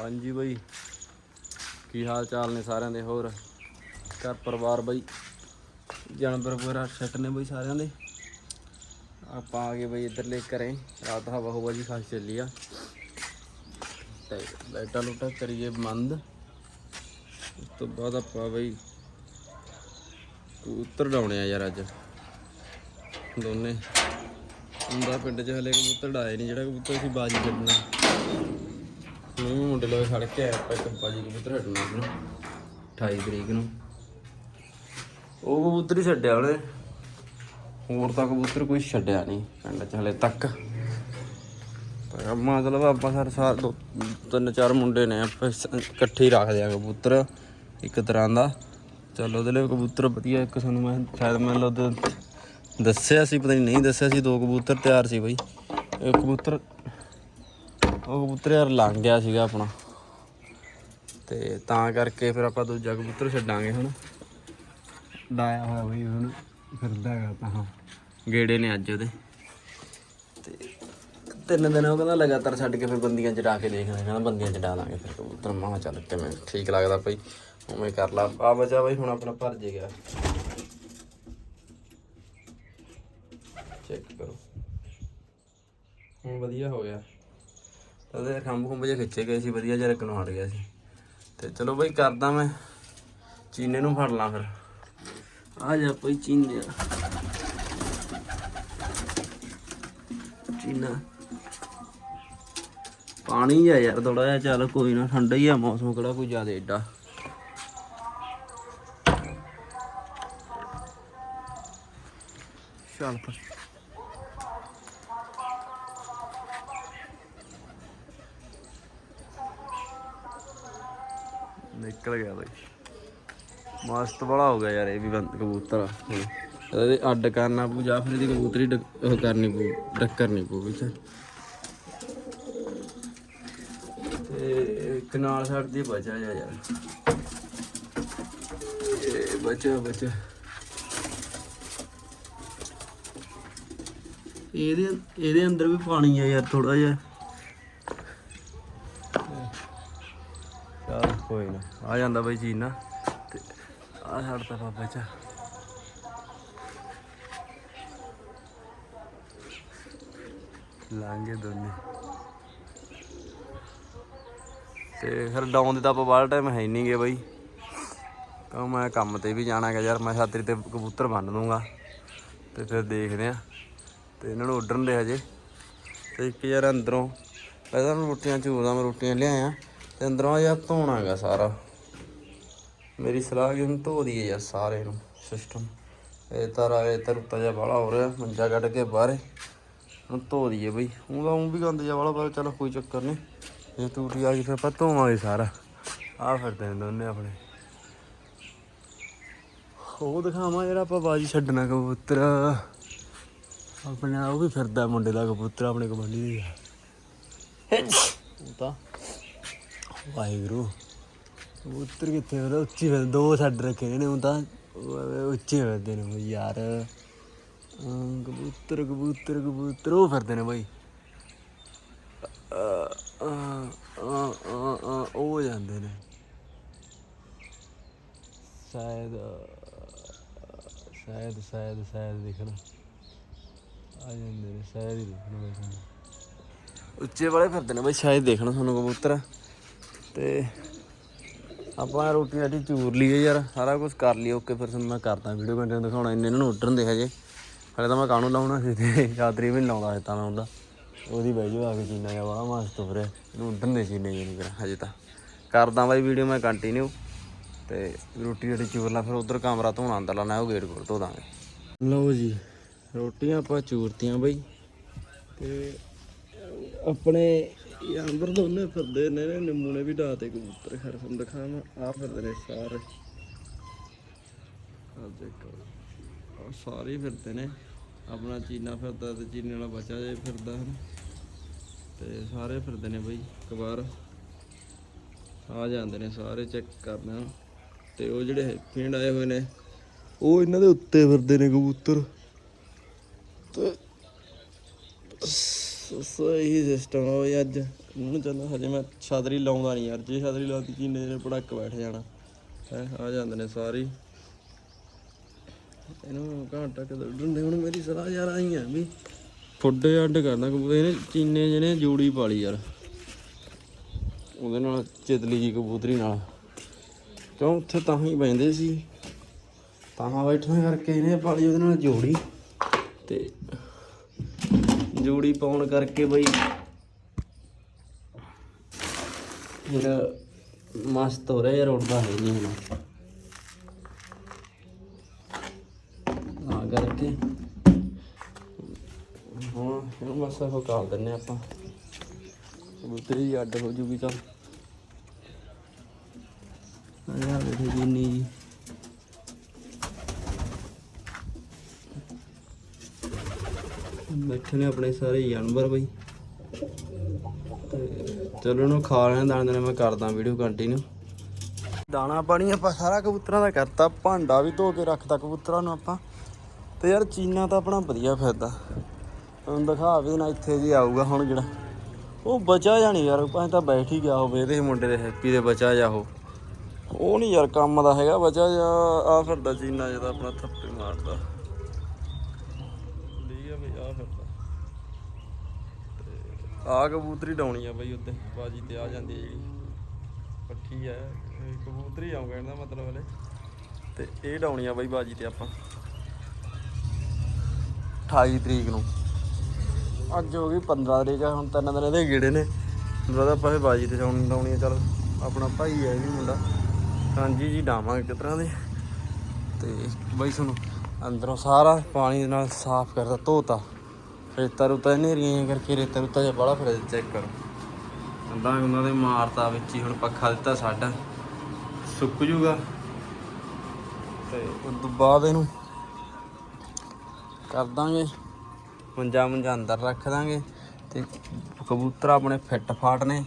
ਹਾਂਜੀ ਬਈ। ਕੀ ਹਾਲ ਚਾਲ ਨੇ ਸਾਰਿਆਂ ਦੇ? ਹੋਰ ਘਰ ਪਰਿਵਾਰ ਬਈ? ਜਾਨਵਰ ਵਗੈਰਾ ਸੈੱਟ ਨੇ ਬਈ ਸਾਰਿਆਂ ਦੇ? ਆਪਾਂ ਆ ਗਏ ਬਈ ਇੱਧਰਲੇ ਘਰੇ। ਰਾਤ ਹਵਾ ਹਵਾ ਜੀ ਖਾਸ ਚੱਲੀ ਆ। ਤੇ ਲਾਈਟਾਂ ਲੂਟਾਂ ਕਰੀਏ ਬੰਦ। ਉਸ ਤੋਂ ਬਾਅਦ ਆਪਾਂ ਬਈ ਕਬੂਤਰ ਡਾਉਣੇ ਆ ਯਾਰ ਅੱਜ। ਦੋਨੇ। ਹੁੰਦਾ ਪਿੰਡ 'ਚ ਹਲੇ ਕਬੂਤਰ ਡਾਏ ਨਹੀਂ ਜਿਹੜਾ ਕਬੂਤਰ ਸੀ ਬਾਜੀ ਕੱਢਣਾ। ਮੈਂ ਵੀ ਮੁੰਡੇ ਲੋਕ ਖੜ ਕੇ ਆਇਆ ਆਪਾਂ ਇੱਕ ਬਾਜੀ ਕਬੂਤਰ ਹਟਣਾ ਸੀ 28 ਤਰੀਕ ਨੂੰ। ਉਹ ਕਬੂਤਰ ਹੀ ਛੱਡਿਆ ਉਹਨੇ। ਹੋਰ ਤਾਂ ਕਬੂਤਰ ਕੋਈ ਛੱਡਿਆ ਨਹੀਂ ਪਿੰਡ 'ਚ ਹਲੇ ਤੱਕ। ਪਰ ਮਤਲਬ ਆਪਾਂ ਸਰ ਸਾਰ ਦੋ, ਤਿੰਨ ਚਾਰ ਮੁੰਡੇ ਨੇ ਆਪਾਂ ਇਕੱਠੇ ਹੀ ਰੱਖਦੇ ਆ ਕਬੂਤਰ, ਇੱਕ ਤਰ੍ਹਾਂ ਦਾ। ਚਲੋ ਉਹਦੇ ਲਈ ਕਬੂਤਰ ਵਧੀਆ, ਇੱਕ ਸਾਨੂੰ ਮੈਂ ਸ਼ਾਇਦ ਮੈਨੂੰ ਲੱਗਦਾ ਦੱਸਿਆ ਸੀ, ਪਤਾ ਨਹੀਂ ਨਹੀਂ ਦੱਸਿਆ ਸੀ, ਦੋ ਕਬੂਤਰ ਤਿਆਰ ਸੀ ਬਈ। ਇੱਕ ਕਬੂਤਰ ਉਹ ਕਬੂਤਰ ਯਾਰ ਲੰਘ ਗਿਆ ਸੀਗਾ ਆਪਣਾ। ਤੇ ਤਾਂ ਕਰਕੇ ਫਿਰ ਆਪਾਂ ਦੂਜਾ ਕਬੂਤਰ ਛੱਡਾਂਗੇ ਹੁਣ। ਡਾਇਆ ਹੋਇਆ ਬਈ ਹੁਣ, ਫਿਰਦਾ ਹੈਗਾ ਤਾਂ ਹਾਂ। ਗੇੜੇ ਨੇ ਅੱਜ ਉਹਦੇ। ਤੇ ਤਿੰਨ ਦਿਨ ਉਹ ਕਹਿੰਦਾ ਲਗਾਤਾਰ ਛੱਡ ਕੇ ਫਿਰ ਬੰਦੀਆਂ ਚੜਾ ਕੇ ਦੇਖਦੇ, ਕਹਿੰਦਾ ਬੰਦੀਆਂ ਚ ਡਾ ਲਾਂਗੇ ਫਿਰ ਕਬੂਤਰ। ਮਾਂ ਚੱਲ ਕੇ ਕਿਵੇਂ, ਠੀਕ ਲੱਗਦਾ ਭਾਈ ਉਵੇਂ ਕਰ ਲਾ। ਆ ਬਚਾ ਬਈ, ਹੁਣ ਆਪਣਾ ਭਰ ਜੇ ਗਿਆ। ਚੈੱਕ ਕਰੋ। ਹੁਣ ਵਧੀਆ ਹੋ ਗਿਆ। ਉਹਦੇ ਖੰਭ ਖੁੰਭ ਜੇ ਖਿੱਚੇ ਗਏ ਸੀ, ਵਧੀਆ ਜਿਹਾ ਰੱਖਣੋਂ ਹਟ ਗਿਆ ਸੀ। ਤੇ ਚਲੋ ਬਈ ਕਰਦਾ ਮੈਂ, ਚੀਨੇ ਨੂੰ ਫੜ ਲਾਂ ਫਿਰ। ਆ ਜਾ ਪਈ ਚੀਨੇ। ਚੀਨਾ। ਪਾਣੀ ਆ ਯਾਰ ਥੋੜਾ ਜਿਹਾ, ਚੱਲ ਕੋਈ ਨਾ, ਠੰਡਾ ਹੀ ਆ ਮੌਸਮ ਕਿਹੜਾ ਕੋਈ ਜ਼ਿਆਦਾ ਏਡਾ। ਚੱਲ ਫਿਰ। ਨਿਕਲ ਗਿਆ ਬਈ। ਮਸਤ ਬੜਾ ਹੋ ਗਿਆ ਯਾਰ, ਇਹ ਵੀ ਬੰਦ ਕਬੂਤਰ ਇਹਦੇ ਅੱਡ ਕਰਨਾ ਪਊ, ਜਾਂ ਫਿਰ ਇਹਦੀ ਕਬੂਤਰੀ ਡਕ- ਉਹ ਕਰਨੀ ਪਊ ਡੱਕ ਨਹੀਂ ਪਊ ਵਿੱਚ। ਤੇ ਕਨਾਲ ਨਾਲ ਛੱਡ ਦੀ ਬਚਾ ਜਾ ਯਾਰ। ਇਹ ਬਚਾ ਬਚਾ। ਇਹਦੇ ਇਹਦੇ ਅੰਦਰ ਵੀ ਪਾਣੀ ਆ ਯਾਰ ਥੋੜਾ ਜਿਹਾ। ਕੋਈ ਨਾ। ਆ ਜਾਂਦਾ ਬਈ ਜੀ ਨਾ। ਤੇ ਆ ਛੱਡਤਾ ਬਾਬਾ ਚਾ ਲਾਂਗੇ ਦੋਨੇ। ਤੇ ਫਿਰ ਡਾਉਨ ਦੇ ਤਾਂ ਆਪਾਂ ਬਾਹਰ ਟਾਈਮ ਹੈ ਨਹੀਂ ਗਏ ਬਈ। ਕਿਉਂ ਮੈਂ ਕੰਮ ਤੇ ਵੀ ਜਾਣਾ ਹੈਗਾ ਯਾਰ, ਮੈਂ ਛਾਤਰੀ ਤੇ ਕਬੂਤਰ ਬੰਨ ਦੂੰਗਾ। ਤੇ ਫਿਰ ਦੇਖਦੇ ਆ ਤੇ ਇਹਨਾਂ ਨੂੰ ਉੱਡਣ ਦੇ ਹਜੇ। ਤੇ ਇੱਕ ਯਾਰ ਅੰਦਰੋਂ, ਪਹਿਲਾਂ ਰੋਟੀਆਂ ਚੂਰਦਾ, ਮੈਂ ਰੋਟੀਆਂ ਲਿਆਇਆ। ਤੇ ਅੰਦਰੋਂ ਯਾਰ ਧੋਣਾ ਹੈਗਾ ਸਾਰਾ। ਮੇਰੀ ਸਲਾਹ ਕਿ ਹੁਣ ਧੋ ਦਈਏ ਯਾਰ ਸਾਰੇ ਨੂੰ ਸਿਸਟਮ ਇਹ ਤਾਰਾ ਇਹ ਤਰੁੱਤਾ ਜਿਹਾ ਬਾਹਲਾ ਹੋ ਰਿਹਾ, ਮੰਜਾ ਕੱਢ ਕੇ ਬਾਹਰ। ਹੁਣ ਧੋ ਦਈਏ ਬਈ। ਉਹਦਾ ਉਹ ਵੀ ਗੰਦ ਜਿਹਾ ਬਾਹਲਾ, ਪਰ ਚਲੋ ਕੋਈ ਚੱਕਰ ਨਹੀਂ ਜੇ ਟੂਟੀ ਆ ਗਈ, ਫਿਰ ਆਪਾਂ ਧੋਵਾਂਗੇ ਸਾਰਾ। ਆ ਫਿਰਦੇ ਨੇ ਦੋਨੇ ਆਪਣੇ। ਉਹ ਦਿਖਾਵਾਂ ਜਿਹੜਾ ਆਪਾਂ ਬਾਜੀ ਛੱਡਣਾ ਕਬੂਤਰ। ਆਪਣੇ ਉਹ ਵੀ ਫਿਰਦਾ ਮੁੰਡੇ ਦਾ ਕਬੂਤਰ, ਆਪਣੇ ਕਬੰਡੀ ਦਾ। ਉਹ ਤਾਂ ਵਾਹਿਗੁਰੂ। ਕਬੂਤਰ ਕਿੱਥੇ ਫਿਰ ਉੱਚੀ ਫਿਰ ਦੋ ਛੱਡ ਰੱਖੇ ਨੇ ਉਹ ਤਾਂ ਉੱਚੇ ਫਿਰਦੇ ਨੇ ਬਈ ਯਾਰ। ਕਬੂਤਰ ਕਬੂਤਰ ਕਬੂਤਰ, ਉਹ ਫਿਰਦੇ ਨੇ ਬਈ। ਉਹ ਜਾਂਦੇ ਨੇ। ਸ਼ਾਇਦ ਸ਼ਾਇਦ ਸ਼ਾਇਦ ਸ਼ਾਇਦ ਦੇਖਣਾ। ਆ ਜਾਂਦੇ ਨੇ, ਸ਼ਾਇਦ ਹੀ ਦੇਖਣਾ ਬਈ ਉੱਚੇ ਵਾਲੇ ਫਿਰਦੇ ਨੇ ਬਈ, ਸ਼ਾਇਦ ਦੇਖਣਾ ਤੁਹਾਨੂੰ ਕਬੂਤਰ। ਤੇ ਆਪਾਂ ਰੋਟੀ ਰਾਟੀ ਚੂਰ ਲਈਏ ਯਾਰ, ਸਾਰਾ ਕੁਝ ਕਰ ਲਈ ਓਕੇ, ਫਿਰ ਤੁਹਾਨੂੰ ਮੈਂ ਕਰਦਾ ਵੀਡੀਓ ਕੰਟੈਂਟ ਦਿਖਾਉਣਾ, ਇੰਨੇ ਇਹਨਾਂ ਨੂੰ ਉੱਡਣ ਦੇ ਹਜੇ। ਹਲੇ ਤਾਂ ਮੈਂ ਕਾਹਨੂੰ ਲਾਉਣਾ ਸੀ ਤੇ ਯਾਤਰੀ ਵੀ ਲਾਉਂਦਾ, ਹਜੇ ਤਾਂ ਮੈਂ ਹੁੰਦਾ। ਉਹਦੀ ਬਹਿ ਜਾਓ ਆ ਕੇ ਜੀਨਾ ਗਿਆ ਬੜਾ ਮਸਤ ਵੀਰੇ ਇਹਨੂੰ ਉੱਡਣ ਦੇ ਚੀਨੇ ਜੀ ਨਹੀਂ ਹਜੇ ਤਾਂ। ਕਰਦਾ ਬਾਈ ਵੀਡੀਓ ਮੈਂ ਕੰਟੀਨਿਊ ਤੇ ਰੋਟੀ ਰਾਟੀ ਚੂਰ ਲਾ, ਫਿਰ ਉਧਰ ਕਮਰਾ ਧੋਣਾ ਅੰਦਰ ਲਾਣਾ ਉਹ ਗੇਟ ਕੋਲ ਧੋ ਦਾਂਗੇ। ਲਓ ਜੀ, ਰੋਟੀਆਂ ਆਪਾਂ ਚੂਰਤੀਆਂ ਬਈ। ਤੇ ਆਪਣੇ ਅੰਦਰ ਦੋਨੇ ਫਿਰਦੇ ਨੇ ਨੇ ਨਿੰਮੂ ਨੇ ਵੀ ਡਾਤੇ ਕਬੂਤਰ, ਖਰ ਤੁਹਾਨੂੰ ਦਿਖਾਵਾਂ ਆ ਫਿਰਦੇ ਨੇ ਸਾਰੇ। ਆ ਦੇਖੋ ਆ ਸਾਰੇ ਫਿਰਦੇ ਨੇ। ਆਪਣਾ ਚੀਨਾ ਫਿਰਦਾ ਤੇ ਚੀਨੇ ਵਾਲਾ ਬੱਚਾ ਜੇ ਫਿਰਦਾ ਹਨ ਤੇ ਸਾਰੇ ਫਿਰਦੇ ਨੇ ਬਈ ਕਬਾਰ ਆ ਜਾਂਦੇ ਨੇ ਸਾਰੇ ਚੈੱਕ ਕਰਨਾ। ਤੇ ਉਹ ਜਿਹੜੇ ਪਿੰਡ ਆਏ ਹੋਏ ਨੇ, ਉਹ ਇਹਨਾਂ ਦੇ ਉੱਤੇ ਫਿਰਦੇ ਨੇ ਕਬੂਤਰ। ਤੇ ਸੋ ਇਹੀ ਸਿਸਟਮ ਆ ਬਈ ਅੱਜ। ਇਹਨੂੰ ਚੱਲ ਹਜੇ ਮੈਂ ਛਾਦਰੀ ਲਾਉਂਦਾ ਨਹੀਂ ਯਾਰ। ਜੇ ਛਾਦਰੀ ਲਾਉਂਦੀ ਚੀਨੇ ਨੇ ਪੜਕ ਬੈਠ ਜਾਣਾ। ਹੈ, ਆ ਜਾਂਦੇ ਨੇ ਸਾਰੇ। ਇਹਨੂੰ ਘੰਟਾ ਕਿ ਡੰਡੇ ਹੁਣ ਮੇਰੀ ਸਲਾਹ ਯਾਰ ਆਈ ਆ ਵੀ ਫੁੱਡੇ ਅੱਡ ਕਰਨਾ ਕਬੂਤਰ। ਇਹਨੇ ਚੀਨੇ ਜਿਹਨੇ ਜੋੜੀ ਪਾਲੀ ਯਾਰ। ਉਹਦੇ ਨਾਲ, ਚਿਤਲੀ ਜੀ ਕਬੂਤਰੀ ਨਾਲ। ਕਿਉਂ? ਉੱਥੇ ਤਾਂ ਹੀ ਬੈਂਦੇ ਸੀ। ਤਾਂ ਬੈਠਣ ਕਰਕੇ ਇਹਨੇ ਪਾਲੀ ਉਹਦੇ ਨਾਲ ਜੋੜੀ। ਤੇ ਜੋੜੀ ਪਾਉਣ ਕਰਕੇ ਬਈ। ਮੇਰਾ ਮਸਤ ਹੋ ਰਿਹਾ ਯਾਰ, ਉੱਡਦਾ ਹੈ ਨਹੀਂ ਹੁਣ। ਆ ਕਰਕੇ। ਹੁਣ ਇਹਨੂੰ ਬਸ ਉਹ ਕਾਲ ਦਿੰਨੇ ਆਪਾਂ। ਕਬੂਤਰੀ ਜੀ ਅੱਡ ਹੋ ਜੂਗੀ ਚੱਲ। ਆ ਬੈਠੇ ਜੀ ਬੈਠੇ ਨੇ ਆਪਣੇ ਸਾਰੇ ਜਾਨਵਰ ਬਈ। ਚਲੋ ਇਹਨੂੰ ਖਾ ਲੈਣ, ਦਾਣੇ ਦੇਣੇ ਮੈਂ ਕਰਦਾ ਵੀਡੀਓ ਕੰਟੀਨਿਊ ਦਾਣਾ ਪਾਣੀ ਆਪਾਂ ਸਾਰਾ ਕਬੂਤਰਾਂ ਦਾ ਕਰਤਾ, ਭਾਂਡਾ ਵੀ ਧੋ ਕੇ ਰੱਖਤਾ ਕਬੂਤਰਾਂ ਨੂੰ ਆਪਾਂ। ਤੇ ਯਾਰ ਚੀਨਾ ਤਾਂ ਆਪਣਾ ਵਧੀਆ ਫਾਇਦਾ ਹੁਣ ਦਿਖਾ ਵੀ ਨਾ ਇੱਥੇ ਜੀ ਆਊਗਾ ਹੁਣ ਜਿਹੜਾ। ਉਹ ਬਚਾ ਜਾਣੀ ਯਾਰ, ਭਾਵੇਂ ਤਾਂ ਬੈਠ ਹੀ ਗਿਆ ਹੋਵੇ, ਇਹਦੇ ਮੁੰਡੇ ਦੇ ਹੈਪੀ ਦੇ ਬਚਾ ਜਾ ਉਹ। ਉਹ ਨਹੀਂ ਯਾਰ ਕੰਮ ਦਾ ਹੈਗਾ ਬਚਾ ਜਾ ਆ ਫਿਰਦਾ ਚੀਨਾ ਜਿਹਦਾ ਆਪਣਾ ਥੱਪੇ ਮਾਰਦਾ। ਆ ਬਈ ਆ ਫਿਰਦਾ ਆ ਕਬੂਤਰੀ ਡਾਉਣੀ ਆ ਬਈ ਉੱਤੇ, ਬਾਜੀ ਤੇ ਆ ਜਾਂਦੀ ਜਿਹੜੀ। ਪੱਠੀ ਹੈ ਕਬੂਤਰੀ ਆਉਂ ਕਹਿਣ ਮਤਲਬ ਹਲੇ। ਤੇ ਇਹ ਡਾਉਣੀ ਆ ਬਈ ਬਾਜੀ ਤੇ ਆਪਾਂ। 28 ਤਰੀਕ ਨੂੰ। ਅੱਜ ਹੋ ਗਈ 15 ਤਰੀਕ ਆ, ਹੁਣ ਤਿੰਨ ਦਿਨ ਇਹਦੇ ਗੇੜੇ ਨੇ। ਆਪਾਂ ਪਾਸੇ ਬਾਜੀ ਤੇ ਜਾਉਣੀ ਡਾਉਣੀ ਆ, ਚੱਲ ਆਪਣਾ ਭਾਈ ਹੈ ਇਹ ਵੀ ਮੁੰਡਾ। ਹਾਂਜੀ ਜੀ, ਡਾਵਾਂਗੇ ਕਿਸ ਤਰ੍ਹਾਂ ਦੇ। ਤੇ ਬਾਈ ਸੁਣੋ। ਅੰਦਰੋਂ ਸਾਰਾ ਪਾਣੀ ਦੇ ਨਾਲ ਸਾਫ਼ ਕਰਤਾ, ਧੋਤਾ। ਰੇਤਾ ਰੁਤਾ ਨੇਰੀਆਂ ਕਰਕੇ ਰੇਤਾ ਰੁਤਾ ਜਿਹਾ ਬੜਾ ਫਿਰ ਚੈੱਕ ਕਰੋ। ਅੰਦਾਂ ਉਹਨਾਂ ਦੇ ਮਾਰਤਾ ਵਿੱਚ ਹੀ ਹੁਣ ਪੱਖਾ ਦਿੱਤਾ ਸਾਡਾ। ਸੁੱਕ ਜੂਗਾ। ਤੇ ਉਸ ਤੋਂ ਬਾਅਦ ਇਹਨੂੰ ਕਰ ਦਾਂਗੇ। ਮੰਜਾ ਮੰਜਾ ਅੰਦਰ ਰੱਖ ਦਾਂਗੇ ਤੇ ਕਬੂਤਰ ਆਪਣੇ ਫਿੱਟ ਫਾਟ ਨੇ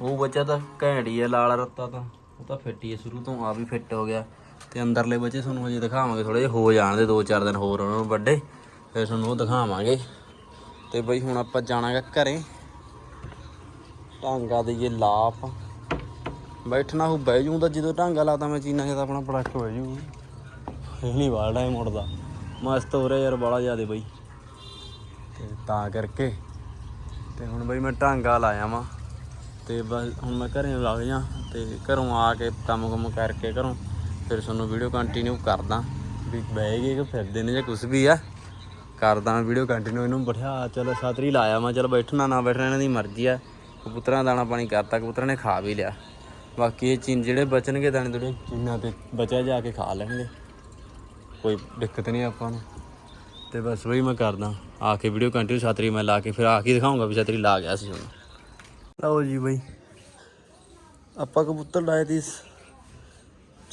ਉਹ ਬੱਚਾ ਤਾਂ ਘੈਂੜੀ ਹੈ ਲਾਲ ਰੱਤਾ ਤਾਂ। ਉਹ ਤਾਂ ਫਿੱਟ ਹੀ ਹੈ ਸ਼ੁਰੂ ਤੋਂ ਆ ਵੀ ਫਿੱਟ ਹੋ ਗਿਆ। ਤੇ ਅੰਦਰਲੇ ਬੱਚੇ ਤੁਹਾਨੂੰ ਅਜੇ ਦਿਖਾਵਾਂਗੇ ਥੋੜੇ ਜਿਹਾ, ਹੋ ਜਾਣ ਦੇ 2-4 ਦਿਨ ਹੋਰ ਉਹਨਾਂ ਨੂੰ ਵੱਡੇ, ਫਿਰ ਤੁਹਾਨੂੰ ਉਹ ਦਿਖਾਵਾਂਗੇ। ਤੇ ਬਈ ਹੁਣ ਆਪਾਂ ਜਾਣਾਗਾ ਘਰੇ। ਟਾਂਗਾ ਜੇ ਲਾਪ। ਬੈਠਣਾ ਹੋ ਬਹਿ ਜੂੰ ਤਾਂ ਜਦੋਂ ਟਾਂਗਾ ਲਾਤਾ ਮੈਂ ਚੀਨਾ ਜਦ ਆਪਣਾ ਪੜਕ ਬਹਿ ਜੂ ਇਹ ਨਹੀਂ ਵਾਲਾ ਟਾਈਮ ਮੁੜਦਾ ਮਸਤ ਹੋ ਰਿਹਾ ਯਾਰ ਬੜਾ ਜ਼ਿਆਦੇ ਬਈ। ਤੇ ਤਾਂ ਕਰਕੇ। ਤੇ ਹੁਣ ਬਈ ਮੈਂ ਢਾਂਗਾ ਲਾਇਆ ਵਾਂ। ਤੇ ਬਸ ਹੁਣ ਮੈਂ ਘਰੇ ਲੱਗ ਜਾ, ਤੇ ਘਰੋਂ ਆ ਕੇ ਕੰਮ ਕੁਮ ਕਰਕੇ ਘਰੋਂ ਫਿਰ ਤੁਹਾਨੂੰ ਵੀਡੀਓ ਕੰਟੀਨਿਊ ਕਰਦਾ। ਵੀ ਬਹਿ ਗਏ ਕਿ ਫਿਰਦੇ ਨੇ ਜਾਂ ਕੁਝ ਵੀ ਆ। ਕਰਦਾ ਮੈਂ ਵੀਡੀਓ ਕੰਟੀਨਿਊ ਇਹਨੂੰ ਬਿਠਾ, ਚਲੋ ਸਾਤਰੀ ਲਾਇਆ ਮੈਂ, ਚਲ ਬੈਠਣਾ, ਨਾ ਬੈਠਣਾ, ਇਹਨਾਂ ਦੀ ਮਰਜ਼ੀ ਆ। ਕਬੂਤਰਾਂ ਦਾਣਾ ਪਾਣੀ ਕਰਤਾ, ਕਬੂਤਰਾਂ ਨੇ ਖਾ ਵੀ ਲਿਆ। ਬਾਕੀ ਇਹ ਚੀਨ ਜਿਹੜੇ ਬਚਣਗੇ ਦਾਣੇ ਜਿਹੜੇ ਚੀਨਾਂ ਤੇ ਬਚਿਆ ਜਾ ਕੇ ਖਾ ਲੈਣਗੇ। ਕੋਈ ਦਿੱਕਤ ਨਹੀਂ ਆਪਾਂ ਨੂੰ। ਤੇ ਬਸ ਵਹੀ ਮੈਂ ਕਰਦਾ, ਆ ਕੇ ਵੀਡੀਓ ਕੰਟੀਨਿਊ ਸਾਤਰੀ ਮੈਂ ਲਾ ਕੇ ਫਿਰ ਆ ਕੇ ਦਿਖਾਉਂਗਾ ਵੀ ਸਾਤਰੀ ਲਾ ਗਿਆ ਸੀ ਹੁਣ ਲਓ ਜੀ ਬਈ, ਆਪਾਂ ਕਬੂਤਰ ਲਾਏ ਤੀ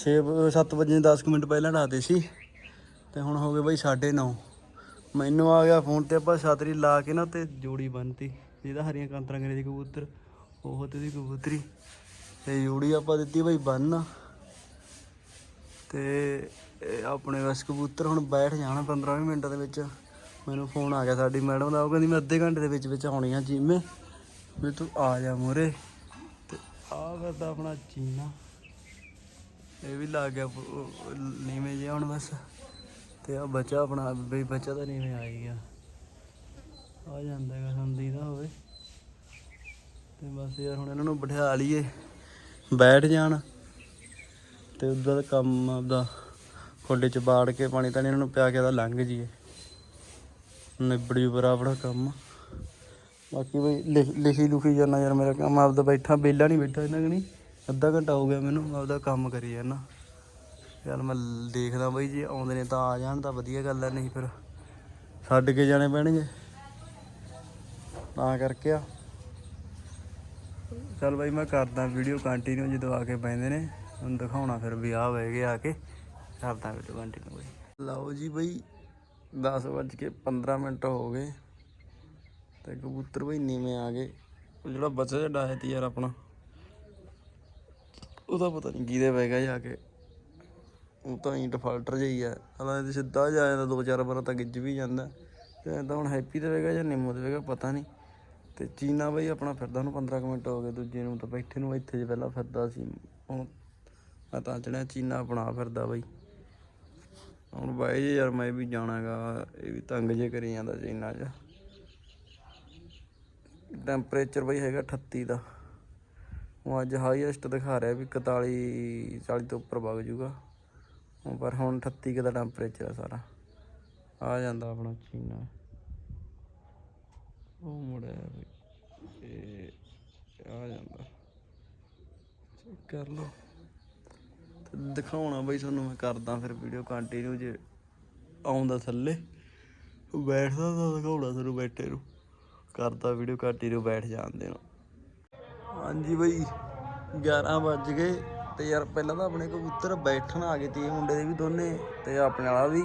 6 7 ਵਜੇ 10 ਮਿੰਟ ਪਹਿਲਾਂ ਲਾਤੇ ਸੀ। ਤੇ ਹੁਣ ਹੋ ਗਏ ਬਈ 9:30 ਮੈਨੂੰ ਆ ਗਿਆ ਫੋਨ ਤੇ ਆਪਾਂ ਛਾਤਰੀ ਲਾ ਕੇ ਨਾ ਤੇ ਜੋੜੀ ਬੰਨਤੀ। ਜਿਹਦਾ ਹਰੀਆਂ ਕਾਂਤਰਾਂ ਕਰੇ ਦੀ ਕਬੂਤਰ, ਉਹ ਤੇ ਦੀ ਕਬੂਤਰੀ। ਤੇ ਜੋੜੀ ਆਪਾਂ ਦਿੱਤੀ ਬਈ ਬੰਨ। ਤੇ ਆਪਣੇ ਵਸ ਕਬੂਤਰ ਹੁਣ ਬੈਠ ਜਾਣਾ 15 20 ਮਿੰਟਾਂ ਦੇ ਵਿੱਚ। ਮੈਨੂੰ ਫੋਨ ਆ ਗਿਆ ਸਾਡੀ ਮੈਡਮ ਦਾ, ਉਹ ਕਹਿੰਦੀ ਮੈਂ ਅੱਧੇ ਘੰਟੇ ਦੇ ਵਿੱਚ ਵਿੱਚ ਆਉਣੀ ਆ ਜਿਵੇਂ ਵੀ ਤੂੰ ਆ ਜਾ ਮੋਰੇ ਤੇ ਆ ਕਰਦਾ ਆਪਣਾ ਚੀਨਾ ਇਹ ਵੀ ਲੱਗ ਗਿਆ ਨੀਵੇਂ ਜਿਹਾ ਹੁਣ ਬਸ। ਤੇ ਆ ਬੱਚਾ ਆਪਣਾ ਬਈ ਬੱਚਾ ਤਾਂ ਨੀਵੇਂ ਆ ਹੀ ਗਿਆ। ਆ ਜਾਂਦਾ ਹੈਗਾ ਸੰਦੀ ਦਾ ਹੋਵੇ। ਤੇ ਬਸ ਯਾਰ ਹੁਣ ਇਹਨਾਂ ਨੂੰ ਬਿਠਾ ਲਈਏ। ਬੈਠ ਜਾਣ। ਤੇ ਉਧਰ ਕੰਮ ਆਪਦਾ ਖੋਡੇ ਚ ਬਾੜ ਕੇ ਪਾਣੀ ਤਾਂ ਇਹਨਾਂ ਨੂੰ ਪਿਆ ਕੇ ਦਾ ਲੰਘ ਜੀਏ ਨਿਬੜੀ ਜੂ ਬਰਾ ਆਪਣਾ ਕੰਮ। ਬਾਕੀ ਬਈ ਲਿਖ- ਲਿਖੀ ਲੁਖੀ ਜਾਣਾ ਯਾਰ ਮੇਰਾ ਕੰਮ। ਆਪਦਾ ਬੈਠਾ ਬੇਲਾ ਨਹੀਂ ਬੈਠਾ ਇਹਨਾਂ ਕਣੀ ਅੱਧਾ ਘੰਟਾ ਹੋ ਗਿਆ ਮੈਨੂੰ ਆਪਦਾ ਕੰਮ ਕਰੀ ਜਾਣਾ ਚੱਲ ਮੈਂ ਦੇਖਦਾ ਬਈ, ਜੇ ਆਉਂਦੇ ਨੇ ਤਾਂ ਆ ਜਾਣ, ਤਾਂ ਵਧੀਆ ਗੱਲ ਹੈ ਨਹੀਂ ਫਿਰ ਛੱਡ ਕੇ ਜਾਣੇ ਪੈਣਗੇ। ਤਾਂ ਕਰਕੇ ਆ। ਚੱਲ ਬਾਈ, ਮੈਂ ਕਰਦਾ ਵੀਡੀਓ ਕੰਟੀਨਿਊ ਜਦੋਂ ਆ ਕੇ ਬੈਂਦੇ ਨੇ। ਤੁਹਾਨੂੰ ਦਿਖਾਉਣਾ ਫਿਰ ਵੀ ਆ ਬਹਿ ਗਏ ਆ ਕੇ। ਕਰਦਾ ਵੀਡੀਓ ਕੰਟੀਨਿਊ ਬਾਈ। ਲਓ ਜੀ ਬਈ 10 ਵੱਜ ਕੇ 15 ਮਿੰਟ ਹੋ ਗਏ। ਤੇ ਕਬੂਤਰ ਬਈ ਨੀਵੇਂ ਆ ਗਏ। ਉਹ ਜਿਹੜਾ ਬੱਚਾ ਜਿਹੜਾ ਹੈ ਤੀ ਯਾਰ ਆਪਣਾ। ਉਹਦਾ ਪਤਾ ਨਹੀਂ ਕਿਹਦੇ ਪੈ ਗਿਆ ਜਾ ਕੇ। ਉਹ ਤਾਂ ਹੀ ਡਿਫਾਲਟਰ ਜਿਹੀ ਆ। ਹਲਾ ਸਿੱਧਾ ਜਾ ਜਾਂਦਾ, ਦੋ ਚਾਰ ਵਾਰ ਤਾਂ ਗਿੱਜ ਵੀ ਜਾਂਦਾ। ਤੇ ਤਾਂ ਹੁਣ ਹੈਪੀ ਤੇ ਵੇਗਾ ਜਾਂ ਨਿੰਮੋ ਤੇ ਵੇਗਾ ਪਤਾ ਨਹੀਂ। ਤੇ ਚੀਨਾ ਬਈ ਆਪਣਾ ਫਿਰਦਾ ਨੂੰ 15 ਕੁ ਮਿੰਟ ਹੋ ਗਏ ਦੂਜੇ ਨੂੰ, ਤਾਂ ਬੈਠੇ ਨੂੰ ਇੱਥੇ ਜੇ ਪਹਿਲਾਂ ਫਿਰਦਾ ਸੀ। ਹੁਣ ਮੈਂ ਤਾਂ ਚੜਿਆ ਚੀਨਾ ਆਪਣਾ ਫਿਰਦਾ ਬਈ। ਹੁਣ ਬਾਈ ਜੀ ਯਾਰ ਮੈਂ ਵੀ ਜਾਣਾਗਾ, ਇਹ ਵੀ ਤੰਗ ਜੇ ਕਰੀ ਜਾਂਦਾ ਚੀਨਾ 'ਚ। ਟੈਂਪਰੇਚਰ ਬਈ ਹੈਗਾ 38 ਦਾ। ਉਹ ਅੱਜ ਹਾਈਐਸਟ ਦਿਖਾ ਰਿਹਾ ਵੀ 41 40 ਤੋਂ ਉੱਪਰ ਵਗ ਜੂਗਾ। ਹੁਣ ਪਰ ਹੁਣ 38 ਕੁ ਦਾ ਟੈਂਪਰੇਚਰ ਆ ਸਾਰਾ। ਆ ਜਾਂਦਾ ਆਪਣਾ ਚੀਨਾ। ਉਹ ਮੁੜਿਆ ਬਈ ਆ ਜਾਂਦਾ। ਚੈੱਕ ਕਰ ਲਓ। ਤੇ ਦਿਖਾਉਣਾ ਬਈ ਤੁਹਾਨੂੰ ਮੈਂ ਕਰਦਾ ਫਿਰ ਵੀਡੀਓ ਕੰਟੀਨਿਊ ਜੇ ਆਉਂਦਾ ਥੱਲੇ। ਬੈਠਦਾ ਤਾਂ ਦਿਖਾਉਣਾ ਤੁਹਾਨੂੰ ਬੈਠੇ ਨੂੰ। ਕਰਦਾ ਵੀਡੀਓ ਕੰਟੀਨਿਊ ਬੈਠ ਜਾਂਦੇ ਨੂੰ ਹਾਂਜੀ ਬਈ 11 ਵੱਜ ਗਏ ਤੇ ਯਾਰ ਪਹਿਲਾਂ ਤਾਂ ਆਪਣੇ ਕਬੂਤਰ ਬੈਠਣ ਆ ਗਏ ਤੇ ਇਹ ਮੁੰਡੇ ਦੇ ਵੀ ਦੋਨੇ ਤੇ ਆਪਣੇ ਵਾਲਾ ਵੀ,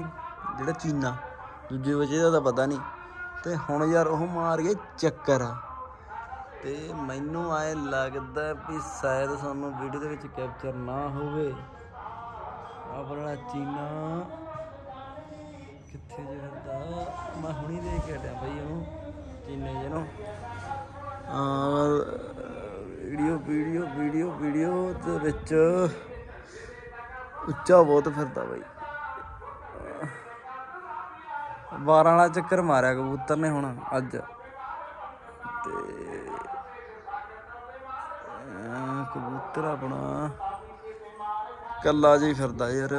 ਜਿਹੜਾ ਚੀਨਾ, ਦੂਜੇ ਵਜੇ ਦਾ ਤਾਂ ਪਤਾ ਨਹੀਂ। ਤੇ ਹੁਣ ਯਾਰ ਉਹ ਮਾਰ ਗਏ ਚੱਕਰ। ਤੇ ਮੈਨੂੰ ਆਏ ਲੱਗਦਾ ਵੀ ਸ਼ਾਇਦ ਸਾਨੂੰ ਵੀਡੀਓ ਦੇ ਵਿੱਚ ਕੈਪਚਰ ਨਾ ਹੋਵੇ। ਆਪਣਾ ਚੀਨਾ ਕਿੱਥੇ ਜਿਹੜਾ ਮੈਂ ਹੁਣੀ ਦੇਖ ਕੇ ਹਟਿਆ ਬਈ ਉਹਨੂੰ ਚੀਨੇ ਜਿਹਨੂੰ। ਆ ਵੀਡੀਓ ਵੀਡੀਓ ਵੀਡੀਓ ਵੀਡੀਓ ਦੇ ਵਿੱਚ ਉੱਚਾ ਬਹੁਤ ਫਿਰਦਾ ਬਾਈ। 12 ਵਾਲਾ ਚੱਕਰ ਮਾਰਿਆ ਕਬੂਤਰ ਨੇ ਹੁਣ ਅੱਜ। ਤੇ ਕਬੂਤਰ ਆਪਣਾ ਕੱਲਾ ਜਿਹਾ ਫਿਰਦਾ ਯਾਰ।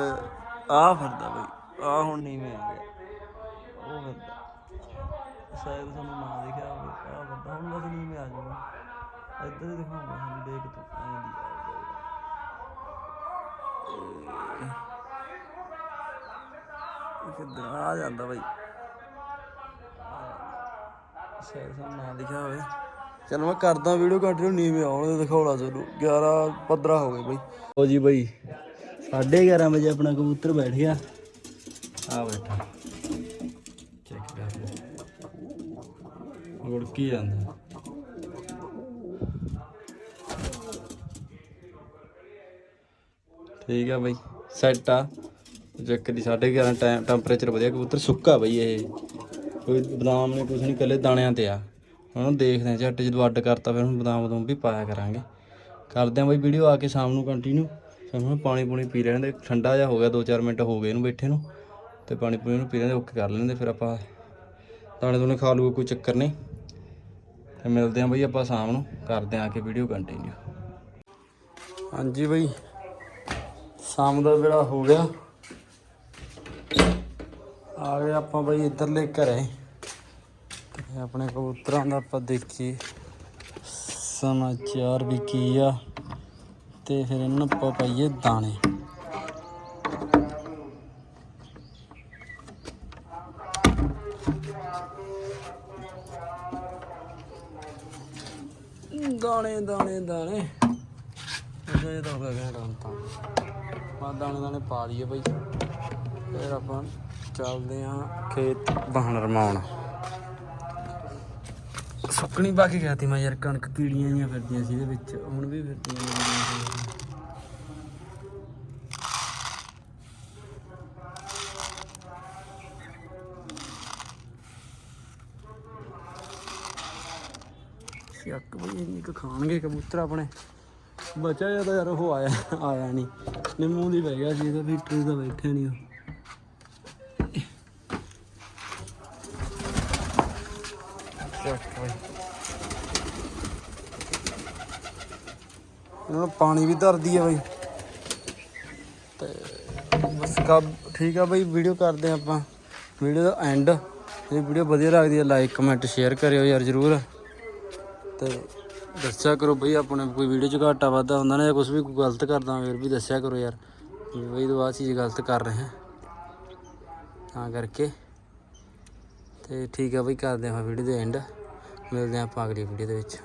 ਆ ਫਿਰਦਾ ਬਾਈ ਆ ਹੁਣ ਨਹੀਂ ਮੈਂ ਆ ਗਿਆ। ਉਹ ਫਿਰਦਾ। ਸ਼ਾਇਦ ਤੁਹਾਨੂੰ ਨਾ ਦੇਖਿਆ ਆ ਬੰਦਾ ਹੁਣ ਬਸ ਨਹੀਂ ਮੈਂ ਆ ਜਾਊਗਾ। ਇੱਧਰ ਦਿਖਾਉਂਗਾ ਤੁਹਾਨੂੰ, ਦੇਖ ਤੂੰ, ਐਂ ਦੀ ਕਿੱਧਰ ਆ ਜਾਂਦਾ ਬਾਈ? ਸ਼ਾਇਦ ਤੁਹਾਨੂੰ ਨਾ ਦਿਖਿਆ ਹੋਵੇ। ਚਲ ਮੈਂ ਕਰਦਾ ਵੀਡੀਓ ਕੰਟੀਨਿਊ ਨੀਵੇਂ ਆਉਣ ਦਿਖਾਉਣਾ ਤੁਹਾਨੂੰ। 11 15 ਹੋ ਗਏ ਬਾਈ। ਹੋ ਜੀ ਬਾਈ 11:30 ਵਜੇ ਆਪਣਾ ਕਬੂਤਰ ਬੈਠ ਗਿਆ। ਆ ਬੈਠਾ। ਚੈੱਕ ਕਰ। ਲਓ ਉੜਕੀ ਜਾਂਦਾ ਠੀਕ ਆ ਬਾਈ ਸੈੱਟ ਆ। ਚੱਕ ਦੀ 11:30 ਟਾਈਮ ਟੈਂਪਰੇਚਰ ਵਧੀਆ, ਕਬੂਤਰ ਸੁੱਕਾ ਬਈ ਇਹ। ਕੋਈ ਬਦਾਮ ਨੇ ਕੁਝ ਨਹੀਂ ਕੱਲੇ ਦਾਣਿਆਂ ਤੇ ਆ। ਹੁਣ ਦੇਖਦੇ ਆ ਝੱਟ ਜਦੋਂ ਅੱਡ ਕਰਤਾ ਫਿਰ ਹੁਣ ਬਦਾਮ ਬਦਾਮ ਵੀ ਪਾਇਆ ਕਰਾਂਗੇ। ਕਰਦੇ ਆ ਬਾਈ ਵੀਡੀਓ ਆ ਕੇ ਸ਼ਾਮ ਨੂੰ ਕੰਟੀਨਿਊ ਸਾਨੂੰ ਹੁਣ ਪਾਣੀ ਪੂਣੀ ਪੀ ਲੈਣ ਦੇ, ਠੰਡਾ ਜਿਹਾ ਹੋ ਗਿਆ 2-4 ਮਿੰਟ ਹੋ ਗਏ ਇਹਨੂੰ ਬੈਠੇ ਨੂੰ। ਤੇ ਪਾਣੀ ਪੂਣੀ ਨੂੰ ਪੀ ਲੈਂਦੇ ਓਕੇ ਕਰ ਲੈਂਦੇ, ਫਿਰ ਆਪਾਂ ਦਾਣੇ ਦੋਨੇ ਖਾ ਲੂਗਾ, ਕੋਈ ਚੱਕਰ ਨਹੀਂ। ਤੇ ਮਿਲਦੇ ਆ ਬਈ ਆਪਾਂ ਸ਼ਾਮ ਨੂੰ, ਕਰਦੇ ਆ ਆ ਕੇ ਵੀਡੀਓ ਕੰਟੀਨਿਊ ਹਾਂਜੀ ਬਈ ਸ਼ਾਮ ਦਾ ਵੇਲਾ ਹੋ ਗਿਆ। ਆ ਗਏ ਆਪਾਂ ਬਈ ਇੱਧਰਲੇ ਘਰੇ। ਤੇ ਆਪਣੇ ਕਬੂਤਰਾਂ ਦਾ ਆਪਾਂ ਦੇਖੀਏ। ਸਮਾਚਾਰ ਵੀ ਕੀ ਆ। ਤੇ ਫਿਰ ਇਹਨਾਂ ਆਪਾਂ ਪਾਈਏ ਦਾਣੇ। ਦਾਣੇ ਦਾਣੇ ਦਾਣੇ। ਇਹਦਾ ਇਹ ਤਾਂ ਹੋ ਗਿਆ ਕੰਮ ਤਾਂ। ਪਾ ਦਾਣੇ ਦਾਣੇ ਪਾ ਦਈਏ ਬਈ। ਫਿਰ ਆਪਾਂ ਚੱਲਦੇ ਆਂ ਖੇਤ ਬਾਹਣ ਰਮਾਉਣ। ਸੁੱਕਣੀ ਪਾ ਕੇ ਮੈਂ ਯਾਰ, ਕਣਕ ਕੀੜੀਆਂ ਜੀਆਂ ਫਿਰਦੀਆਂ ਸੀ ਇਹਦੇ ਵਿੱਚ। ਹੁਣ ਵੀ ਫਿਰਦੀਆਂ ਨੇ ਕੀੜੀਆਂ। ਬਈ, ਇੰਨੀ ਕੁ ਖਾਣਗੇ ਕਬੂਤਰ ਆਪਣੇ। ਬਚਾ ਜਾਂ ਤਾਂ ਯਾਰ ਉਹ ਆਇਆ ਆਇਆ ਨਹੀਂ ਨਿੰਮੂ ਦੀ ਬਹਿ ਗਿਆ ਸੀ ਇਹਦਾ ਫੈਕਟਰੀ ਦਾ ਬੈਠਿਆ ਨਹੀਂ ਉਹ। ਇਹਨਾਂ ਪਾਣੀ ਵੀ ਧਰਦੀ ਆ ਬਈ। ਤੇ ਬਸ ਕਬ, ਠੀਕ ਆ ਬਾਈ ਵੀਡੀਓ ਕਰਦੇ ਹਾਂ ਆਪਾਂ। ਵੀਡੀਓ ਦਾ ਐਂਡ ਜੇ ਵੀਡੀਓ ਵਧੀਆ ਲੱਗਦੀ ਹੈ ਲਾਈਕ ਕਮੈਂਟ ਸ਼ੇਅਰ ਕਰਿਓ ਯਾਰ ਜਰੂਰ। ਤੇ ਦੱਸਿਆ ਕਰੋ ਬਈ, ਆਪਣੇ ਕੋਈ ਵੀਡੀਓ ਚ ਘਾਟਾ ਵਾਧਾ ਹੁੰਦਾ ਨਾ ਜਾਂ ਕੁਝ ਵੀ, ਕੋਈ ਗਲਤ ਕਰਦਾ ਫਿਰ ਵੀ ਦੱਸਿਆ ਕਰੋ ਯਾਰ। ਵੀ ਬਈ ਤੂੰ ਆਹ ਚੀਜ਼ ਗਲਤ ਕਰ ਰਹੇ ਹੈ। ਤਾਂ ਕਰਕੇ। ਤੇ ਠੀਕ ਆ ਬਈ, ਕਰਦੇ ਹਾਂ ਵੀਡੀਓ ਦੇ ਐਂਡ ਮਿਲਦੇ ਹਾਂ ਆਪਾਂ ਅਗਲੀ ਵੀਡੀਓ ਦੇ ਵਿੱਚ।